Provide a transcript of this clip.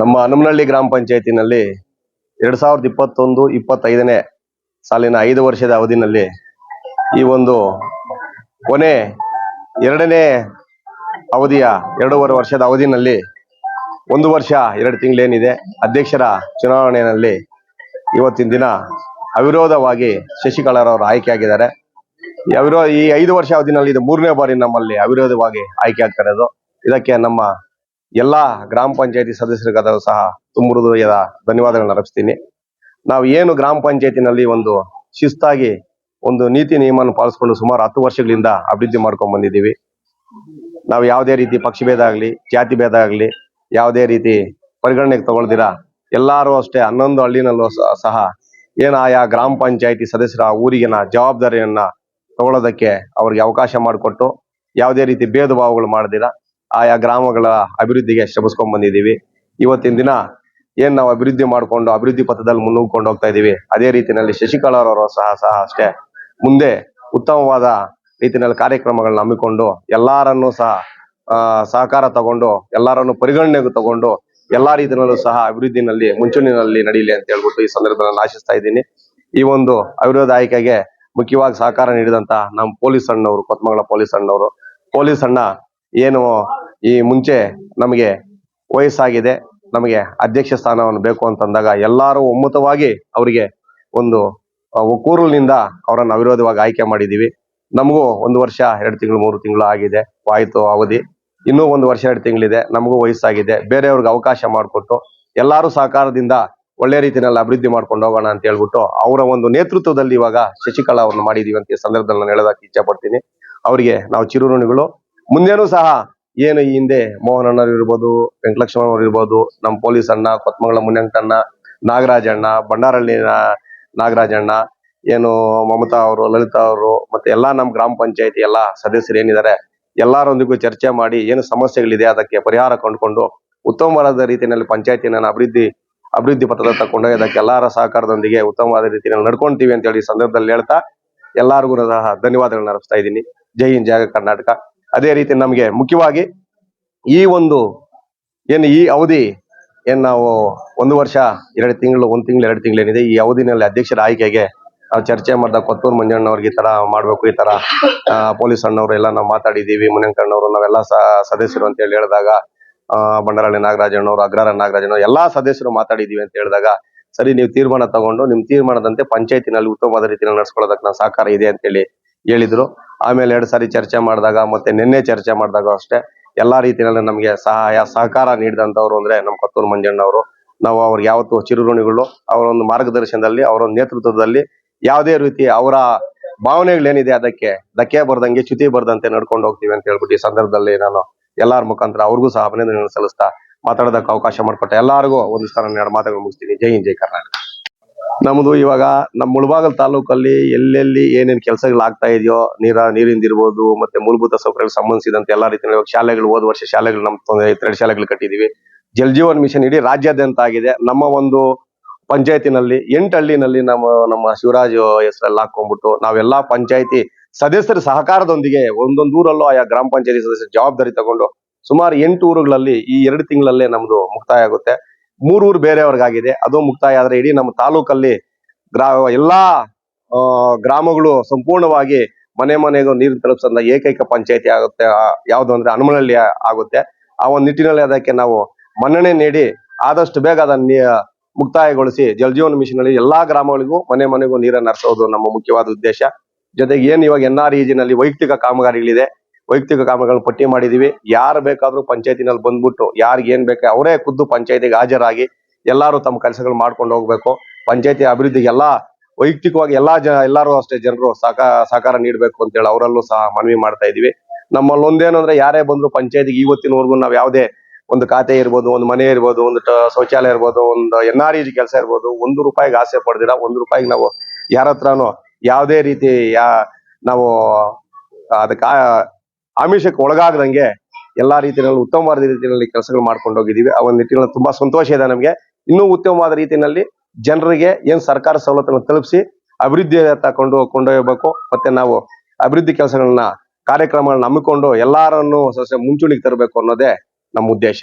ನಮ್ಮ ಹನುಮನಹಳ್ಳಿ ಗ್ರಾಮ ಪಂಚಾಯತಿನಲ್ಲಿ ಎರಡ್ ಸಾವಿರದ ಇಪ್ಪತ್ತೊಂದು, ಇಪ್ಪತ್ತೈದನೇ ಸಾಲಿನ ಐದು ವರ್ಷದ ಅವಧಿನಲ್ಲಿ ಈ ಒಂದು ಕೊನೆ ಎರಡನೇ ಅವಧಿಯ ಎರಡೂವರೆ ವರ್ಷದ ಅವಧಿನಲ್ಲಿ ಒಂದು ವರ್ಷ, ಎರಡು ತಿಂಗಳೇನಿದೆ, ಅಧ್ಯಕ್ಷರ ಚುನಾವಣೆಯಲ್ಲಿ ಇವತ್ತಿನ ದಿನ ಅವಿರೋಧವಾಗಿ ಶಶಿಕಲಾರವರು ಆಯ್ಕೆಯಾಗಿದ್ದಾರೆ. ಅವಿರೋ, ಈ ಐದು ವರ್ಷ ಅವಧಿನಲ್ಲಿ ಇದು ಮೂರನೇ ಬಾರಿ ನಮ್ಮಲ್ಲಿ ಅವಿರೋಧವಾಗಿ ಆಯ್ಕೆ ಆಗ್ತಾ ಇದಕ್ಕೆ ನಮ್ಮ ಎಲ್ಲಾ ಗ್ರಾಮ ಪಂಚಾಯತಿ ಸದಸ್ಯರಿಗಾದರೂ ಸಹ ತುಂಬ ಹೃದಯದ ಧನ್ಯವಾದಗಳನ್ನ ಅರ್ಪಿಸ್ತೀನಿ. ನಾವು ಏನು ಗ್ರಾಮ ಪಂಚಾಯತಿನಲ್ಲಿ ಒಂದು ಶಿಸ್ತಾಗಿ ಒಂದು ನೀತಿ ನಿಯಮವನ್ನು ಪಾಲಿಸ್ಕೊಂಡು ಸುಮಾರು ಹತ್ತು ವರ್ಷಗಳಿಂದ ಅಭಿವೃದ್ಧಿ ಮಾಡ್ಕೊಂಡು ಬಂದಿದ್ದೀವಿ. ನಾವು ಯಾವುದೇ ರೀತಿ ಪಕ್ಷಭೇದ ಆಗಲಿ, ಜಾತಿ ಭೇದ ಆಗಲಿ, ಯಾವುದೇ ರೀತಿ ಪರಿಗಣನೆಗೆ ತಗೊಳ್ದಿರಾ, ಎಲ್ಲರೂ ಅಷ್ಟೇ ಹನ್ನೊಂದು ಹಳ್ಳಿನಲ್ಲೂ ಸಹ ಏನು ಆಯಾ ಗ್ರಾಮ ಪಂಚಾಯತಿ ಸದಸ್ಯರ ಊರಿಗಿನ ಜವಾಬ್ದಾರಿಯನ್ನ ತಗೊಳ್ಳೋದಕ್ಕೆ ಅವ್ರಿಗೆ ಅವಕಾಶ ಮಾಡಿಕೊಟ್ಟು ಯಾವುದೇ ರೀತಿ ಭೇದ ಭಾವಗಳು ಮಾಡದಿರ ಆಯಾ ಗ್ರಾಮಗಳ ಅಭಿವೃದ್ಧಿಗೆ ಶ್ರಮಿಸ್ಕೊಂಡ್ ಬಂದಿದ್ದೀವಿ. ಇವತ್ತಿನ ದಿನ ಏನ್ ನಾವು ಅಭಿವೃದ್ಧಿ ಮಾಡ್ಕೊಂಡು ಅಭಿವೃದ್ಧಿ ಪಥದಲ್ಲಿ ಮುನ್ನುಗ್ಕೊಂಡು ಹೋಗ್ತಾ ಇದೀವಿ, ಅದೇ ರೀತಿಯಲ್ಲಿ ಶಶಿಕಲಾ ಅವರು ಸಹ ಸಹ ಅಷ್ಟೇ. ಮುಂದೆ ಉತ್ತಮವಾದ ರೀತಿಯಲ್ಲಿ ಕಾರ್ಯಕ್ರಮಗಳನ್ನ ಹಮ್ಮಿಕೊಂಡು ಎಲ್ಲಾರನ್ನೂ ಸಹ ಸಹಕಾರ ತಗೊಂಡು, ಎಲ್ಲಾರನ್ನು ಪರಿಗಣನೆಗೂ ತಗೊಂಡು ಎಲ್ಲಾ ರೀತಿಯಲ್ಲೂ ಸಹ ಅಭಿವೃದ್ಧಿನಲ್ಲಿ ಮುಂಚೂಣಿನಲ್ಲಿ ನಡೀಲಿ ಅಂತ ಹೇಳ್ಬಿಟ್ಟು ಈ ಸಂದರ್ಭದಲ್ಲಿ ಆಶಿಸ್ತಾ ಇದ್ದೀನಿ. ಈ ಒಂದು ಅವಿರೋಧ ಆಯ್ಕೆಗೆ ಮುಖ್ಯವಾಗಿ ಸಹಕಾರ ನೀಡಿದಂತ ನಮ್ಮ ಪೊಲೀಸ್ ಅಣ್ಣವರು ಕೊತ್ತಮಂಗಲ ಪೊಲೀಸ್ ಅಣ್ಣವರು. ಪೊಲೀಸ್ ಅಣ್ಣ ಏನು ಈ ಮುಂಚೆ ನಮಗೆ ವಯಸ್ಸಾಗಿದೆ, ನಮಗೆ ಅಧ್ಯಕ್ಷ ಸ್ಥಾನವನ್ನು ಬೇಕು ಅಂತಂದಾಗ ಎಲ್ಲರೂ ಒಮ್ಮತವಾಗಿ ಅವರಿಗೆ ಒಂದು ಒಕ್ಕೂರಲಿನಿಂದ ಅವರನ್ನು ಅವಿರೋಧವಾಗಿ ಆಯ್ಕೆ ಮಾಡಿದ್ದೀವಿ. ನಮಗೂ ಒಂದು ವರ್ಷ, ಎರಡು ತಿಂಗಳು, ಮೂರು ತಿಂಗಳು ಆಗಿದೆ ವಾಯಿತು ಅವಧಿ. ಇನ್ನೂ ಒಂದು ವರ್ಷ, ಎರಡು ತಿಂಗಳಿದೆ, ನಮಗೂ ವಯಸ್ಸಾಗಿದೆ. ಬೇರೆಯವ್ರಿಗೆ ಅವಕಾಶ ಮಾಡಿಕೊಟ್ಟು ಎಲ್ಲರೂ ಸಹಕಾರದಿಂದ ಒಳ್ಳೆ ರೀತಿಯಲ್ಲಿ ಅಭಿವೃದ್ಧಿ ಮಾಡ್ಕೊಂಡು ಹೋಗೋಣ ಅಂತ ಹೇಳ್ಬಿಟ್ಟು ಅವರ ಒಂದು ನೇತೃತ್ವದಲ್ಲಿ ಇವಾಗ ಶಶಿಕಲಾ ಅವ್ರನ್ನ ಮಾಡಿದೀವಿ ಅಂತ ಈ ಸಂದರ್ಭದಲ್ಲಿ ನಾನು ಹೇಳೋದಕ್ಕೆ ಇಚ್ಛೆ ಪಡ್ತೀನಿ. ಅವರಿಗೆ ನಾವು ಚಿರುಋಣಿಗಳು ಮುಂದೇನೂ ಸಹ ಏನು ಈ ಹಿಂದೆ ಮೋಹನ್ ಅಣ್ಣವ್ರು ಇರ್ಬೋದು ವೆಂಕಟಲಕ್ಷ್ಮಣ್ ಇರ್ಬೋದು, ನಮ್ಮ ಪೊಲೀಸ್ ಅಣ್ಣ, ಕೊತ್ಮಂಗಲ ನಾಗರಾಜ್ ಅಣ್ಣ, ಬಂಡಾರಹಳ್ಳಿ ನಾಗರಾಜ್ ನಾಗರಾಜಣ್ಣ ಏನು ಮಮತಾ ಅವರು, ಲಲಿತಾ ಅವರು, ಮತ್ತೆ ಎಲ್ಲಾ ನಮ್ಮ ಗ್ರಾಮ ಪಂಚಾಯತಿ ಎಲ್ಲಾ ಸದಸ್ಯರು ಏನಿದ್ದಾರೆ, ಎಲ್ಲರೊಂದಿಗೂ ಚರ್ಚೆ ಮಾಡಿ ಏನು ಸಮಸ್ಯೆಗಳಿದೆ ಅದಕ್ಕೆ ಪರಿಹಾರ ಕಂಡುಕೊಂಡು ಉತ್ತಮವಾದ ರೀತಿಯಲ್ಲಿ ಪಂಚಾಯತಿನ ಅಭಿವೃದ್ಧಿ ಅಭಿವೃದ್ಧಿ ಪಥದತ್ತ ಅದಕ್ಕೆ ಎಲ್ಲರ ಸಹಕಾರದೊಂದಿಗೆ ಉತ್ತಮವಾದ ರೀತಿಯಲ್ಲಿ ನಡ್ಕೊಂತೀವಿ ಅಂತ ಹೇಳಿ ಸಂದರ್ಭದಲ್ಲಿ ಹೇಳ್ತಾ ಎಲ್ಲರಿಗೂ ಸಹ ಧನ್ಯವಾದಗಳನ್ನ ಅರ್ಪಿಸ್ತಾ ಇದ್ದೀನಿ. ಜೈ ಹಿಂದ್ ಜಯ ಕರ್ನಾಟಕ. ಅದೇ ರೀತಿ ನಮಗೆ ಮುಖ್ಯವಾಗಿ ಈ ಒಂದು ಏನು ಈ ಅವಧಿ ಏನ್ ನಾವು ಒಂದು ವರ್ಷ ಎರಡು ತಿಂಗಳು ಒಂದ್ ತಿಂಗಳು ಎರಡು ತಿಂಗಳು ಏನಿದೆ ಈ ಅವಧಿನಲ್ಲಿ ಅಧ್ಯಕ್ಷರ ಆಯ್ಕೆಗೆ ನಾವು ಚರ್ಚೆ ಮಾಡ್ದಾಗ ಕೊತ್ತೂರು ಮಂಜಣ್ಣವ್ರಿಗೆ ಈ ತರ ಮಾಡಬೇಕು ಈ ತರ ಆ, ಪೊಲೀಸ್ ಅಣ್ಣವ್ರು ಎಲ್ಲ ನಾವು ಮಾತಾಡಿದೀವಿ ಮುನಿಯಂಕಣ್ಣವರು ನಾವೆಲ್ಲ ಸದಸ್ಯರು ಅಂತ ಹೇಳಿ ಹೇಳಿದಾಗ ಬಂಡರಳ್ಳಿ ನಾಗರಾಜಣ್ಣವರು ಅಗ್ರಹಾರ ನಾಗರಾಜಣ್ಣವ್ರು ಎಲ್ಲ ಸದಸ್ಯರು ಮಾತಾಡಿದೀವಿ ಅಂತ ಹೇಳಿದಾಗ ಸರಿ ನೀವು ತೀರ್ಮಾನ ತಗೊಂಡು ನಿಮ್ ತೀರ್ಮಾನದಂತೆ ಪಂಚಾಯತಿನಲ್ಲಿ ಉತ್ತಮವಾದ ರೀತಿಯಲ್ಲಿ ನಡೆಸ್ಕೊಳ್ಳೋದಕ್ಕೆ ನಾವು ಸಹಕಾರ ಇದೆ ಅಂತ ಹೇಳಿ ಹೇಳಿದ್ರು. ಆಮೇಲೆ ಎರಡು ಸಾರಿ ಚರ್ಚೆ ಮಾಡಿದಾಗ ಮತ್ತೆ ನಿನ್ನೆ ಚರ್ಚೆ ಮಾಡಿದಾಗ ಅಷ್ಟೇ ಎಲ್ಲಾ ರೀತಿಯಲ್ಲಿ ನಮಗೆ ಸಹಾಯ, ಸಹಕಾರ ನೀಡಿದಂತವ್ರು ಅಂದ್ರೆ ನಮ್ಮ ಕತ್ತೂರು ಮಂಜಣ್ಣ ಅವರು ನಾವು ಅವ್ರಿಗೆ ಯಾವತ್ತು ಚಿರುಋಣಿಗಳು ಅವರ ಒಂದು ಮಾರ್ಗದರ್ಶನದಲ್ಲಿ ಅವರ ನೇತೃತ್ವದಲ್ಲಿ ಯಾವುದೇ ರೀತಿ ಅವರ ಭಾವನೆಗಳೇನಿದೆ ಅದಕ್ಕೆ ಧಕ್ಕೆ ಬರ್ದಂಗೆ, ಚ್ಯುತಿ ಬರ್ದಂತೆ ನಡ್ಕೊಂಡು ಹೋಗ್ತೀವಿ ಅಂತ ಹೇಳ್ಬಿಟ್ಟು ಈ ಸಂದರ್ಭದಲ್ಲಿ ನಾನು ಎಲ್ಲಾರ ಮುಖಾಂತರ ಅವ್ರಿಗೂ ಸಹ ಅಭಿನಂದನೆ ಸಲ್ಲಿಸ್ತಾ ಮಾತಾಡೋದಕ್ಕೆ ಅವಕಾಶ ಮಾಡಿಕೊಟ್ಟ. ಎಲ್ಲರಿಗೂ ಒಂದು ಸ್ಥಾನ ಎರಡು ಮಾತುಗಳು ಮುಗಿಸ್ತೀನಿ. ಜೈ ಹಿಂದ್, ಜೈ ಕರ್ನಾಟಕ. ನಮ್ದು ಇವಾಗ ನಮ್ಮ ಮುಳಬಾಗಲ್ ತಾಲೂಕಲ್ಲಿ ಎಲ್ಲೆಲ್ಲಿ ಏನೇನ್ ಕೆಲಸಗಳು ಆಗ್ತಾ ಇದೆಯೋ, ನೀರ, ನೀರಿಂದ ಇರ್ಬೋದು, ಮತ್ತೆ ಮೂಲಭೂತ ಸೌಕರ್ಯಕ್ಕೆ ಸಂಬಂಧಿಸಿದಂತೆ ಎಲ್ಲಾ ರೀತಿಯ ಶಾಲೆಗಳು, ಹೋದ ವರ್ಷ ಶಾಲೆಗಳು ನಮ್ಮ ಎರಡು ಶಾಲೆಗಳು ಕಟ್ಟಿದೀವಿ. ಜಲ್ ಜೀವನ್ ಮಿಷನ್ ಇಡೀ ರಾಜ್ಯಾದ್ಯಂತ ಆಗಿದೆ. ನಮ್ಮ ಒಂದು ಪಂಚಾಯತಿನಲ್ಲಿ, ಎಂಟು ಹಳ್ಳಿನಲ್ಲಿ ನಮ್ಮ ನಮ್ಮ ಶಿವರಾಜ್ ಹೆಸರೆಲ್ಲ ಹಾಕೊಂಡ್ಬಿಟ್ಟು ನಾವೆಲ್ಲಾ ಪಂಚಾಯತಿ ಸದಸ್ಯರ ಸಹಕಾರದೊಂದಿಗೆ ಒಂದೊಂದು ಊರಲ್ಲೂ ಆಯಾ ಗ್ರಾಮ ಪಂಚಾಯತಿ ಸದಸ್ಯರ ಜವಾಬ್ದಾರಿ ತಗೊಂಡು ಸುಮಾರು ಎಂಟು ಊರುಗಳಲ್ಲಿ ಈ ಎರಡು ತಿಂಗಳಲ್ಲೇ ನಮ್ದು ಮುಕ್ತಾಯ ಆಗುತ್ತೆ. ಮೂರು ಊರು ಬೇರೆಯವ್ರಿಗಾಗಿದೆ ಅದು ಮುಕ್ತಾಯ ಆದ್ರೆ ಇಡೀ ನಮ್ಮ ತಾಲೂಕಲ್ಲಿ ಗ್ರಾ, ಎಲ್ಲಾ ಗ್ರಾಮಗಳು ಸಂಪೂರ್ಣವಾಗಿ ಮನೆ ಮನೆಗೂ ನೀರು ತಲುಪಿಸಿದ ಏಕೈಕ ಪಂಚಾಯತಿ ಆಗುತ್ತೆ. ಯಾವುದು ಅಂದ್ರೆ ಹನುಮನಹಳ್ಳಿ ಆಗುತ್ತೆ. ಆ ಒಂದು ನಿಟ್ಟಿನಲ್ಲಿ ಅದಕ್ಕೆ ನಾವು ಮನ್ನಣೆ ನೀಡಿ ಆದಷ್ಟು ಬೇಗ ಅದನ್ನ ಮುಕ್ತಾಯಗೊಳಿಸಿ ಜಲಜೀವನ ಜೀವನ್ ಮಿಷನ್ ಅಲ್ಲಿ ಎಲ್ಲಾ ಗ್ರಾಮಗಳಿಗೂ ಮನೆ ಮನೆಗೂ ನೀರನ್ನು ಹರಿಸೋದು ನಮ್ಮ ಮುಖ್ಯವಾದ ಉದ್ದೇಶ. ಜೊತೆಗೆ ಏನ್ ಇವಾಗ ಎನ್ ಆರ್ನಲ್ಲಿ ವೈಯಕ್ತಿಕ ಕಾಮಗಾರಿಗಳಿದೆ. ವೈಯಕ್ತಿಕ ಕಾಮಗಾರಿಗಳು ಪಟ್ಟಿ ಮಾಡಿದೀವಿ. ಯಾರು ಬೇಕಾದ್ರು ಪಂಚಾಯತಿನಲ್ಲಿ ಬಂದ್ಬಿಟ್ಟು ಯಾರಿಗೆ ಏನ್ ಬೇಕು ಅವರೇ ಖುದ್ದು ಪಂಚಾಯತಿಗೆ ಹಾಜರಾಗಿ ಎಲ್ಲಾರು ತಮ್ಮ ಕೆಲಸಗಳು ಮಾಡ್ಕೊಂಡು ಹೋಗ್ಬೇಕು. ಪಂಚಾಯತಿ ಅಭಿವೃದ್ಧಿಗೆ ಎಲ್ಲಾ ವೈಯಕ್ತಿಕವಾಗಿ ಎಲ್ಲಾ ಜನ ಎಲ್ಲಾರು ಅಷ್ಟೇ ಜನರು ಸಹಕ, ಸಹಕಾರ ನೀಡಬೇಕು ಅಂತ ಹೇಳಿ ಅವರಲ್ಲೂ ಸಹ ಮನವಿ ಮಾಡ್ತಾ ಇದೀವಿ ನಮ್ಮಲ್ಲಿ ಒಂದೇನು ಅಂದ್ರೆ ಯಾರೇ ಬಂದ್ರು ಪಂಚಾಯತಿಗೆ ಇವತ್ತಿನವರೆಗೂ ನಾವು ಯಾವುದೇ ಒಂದು ಖಾತೆ ಇರ್ಬೋದು, ಒಂದು ಮನೆ ಇರ್ಬೋದು, ಒಂದು ಶೌಚಾಲಯ ಇರ್ಬೋದು, ಒಂದು ಎನ್ ಆರ್ ಕೆಲಸ ಇರ್ಬೋದು, ಒಂದು ರೂಪಾಯಿಗೆ ಆಸೆ ಪಡೆದಿಲ್ಲ ಒಂದು ರೂಪಾಯಿಗೆ ನಾವು ಯಾರ ಹತ್ರನೂ ಯಾವುದೇ ರೀತಿ ಯಾ, ನಾವು ಅದಕ್ಕೆ ಆಮಿಷಕ್ಕೆ ಒಳಗಾಗದಂಗೆ ಎಲ್ಲಾ ರೀತಿಯಲ್ಲಿ, ಉತ್ತಮವಾದ ರೀತಿಯಲ್ಲಿ ಕೆಲಸಗಳು ಮಾಡ್ಕೊಂಡು ಹೋಗಿದೀವಿ ಆ ಒಂದು ನಿಟ್ಟಿನಲ್ಲಿ ತುಂಬಾ ಸಂತೋಷ ಇದೆ ನಮಗೆ. ಇನ್ನೂ ಉತ್ತಮವಾದ ರೀತಿಯಲ್ಲಿ ಜನರಿಗೆ ಏನ್ ಸರ್ಕಾರ ಸವಲತ್ತನ್ನು ತಲುಪಿಸಿ ಅಭಿವೃದ್ಧಿ ತಕೊಂಡು ಕೊಂಡೊಯ್ಯಬೇಕು ಮತ್ತೆ ನಾವು ಅಭಿವೃದ್ಧಿ ಕೆಲಸಗಳನ್ನ, ಕಾರ್ಯಕ್ರಮಗಳನ್ನ ಹಮ್ಮಿಕೊಂಡು ಎಲ್ಲಾರನ್ನು ಮುಂಚೂಣಿಗೆ ತರಬೇಕು ಅನ್ನೋದೇ ನಮ್ಮ ಉದ್ದೇಶ.